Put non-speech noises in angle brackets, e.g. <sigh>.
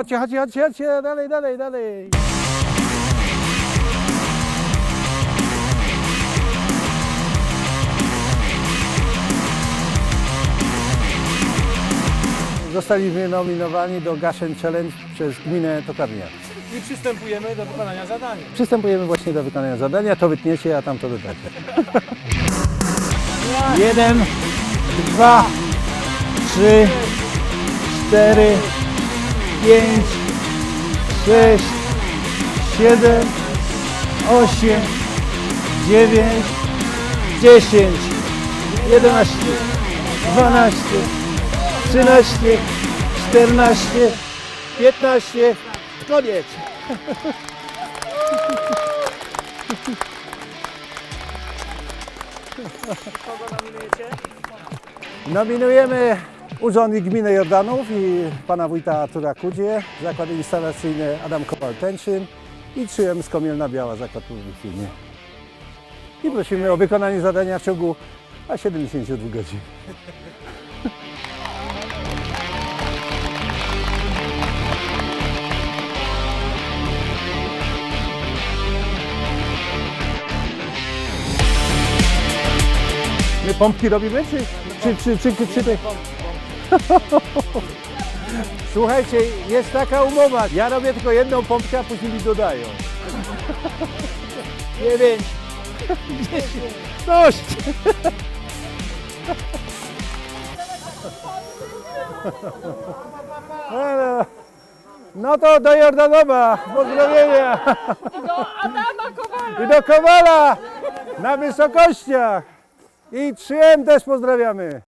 chodźcie, chodźcie, chodźcie, chodźcie, dalej, dalej, dalej. Zostaliśmy nominowani do Gaszyn Challenge przez gminę Tokarnia. I przystępujemy do wykonania zadania. Przystępujemy właśnie do wykonania zadania. To wytniecie, a tam to dodacie. Jeden, dwa, trzy, cztery, pięć, sześć, siedem, osiem, dziewięć, dziesięć, jedenaście, dwanaście, trzynaście, czternaście, piętnaście. Koniec. Kogo nominujecie? Nominujemy Urząd Gminy Jordanów i pana wójta Artura Kudzie, zakład instalacyjny Adam Kowal-Tenczyn i 3M z Komielna Biała, zakład produkcyjny. I prosimy o wykonanie zadania w ciągu a 72 godzin. My pompki robimy, czy, czy, czy, czy, czy, czy, <laughs> Słuchajcie, jest taka umowa. Ja robię tylko jedną pompkę, a później mi dodają. Dziewięć. Dziesięć. Dość. Halo. No to do Jordanowa. Pozdrowienia. Do Adama Kowala! I do Kowala. Na wysokościach. I 3M też pozdrawiamy.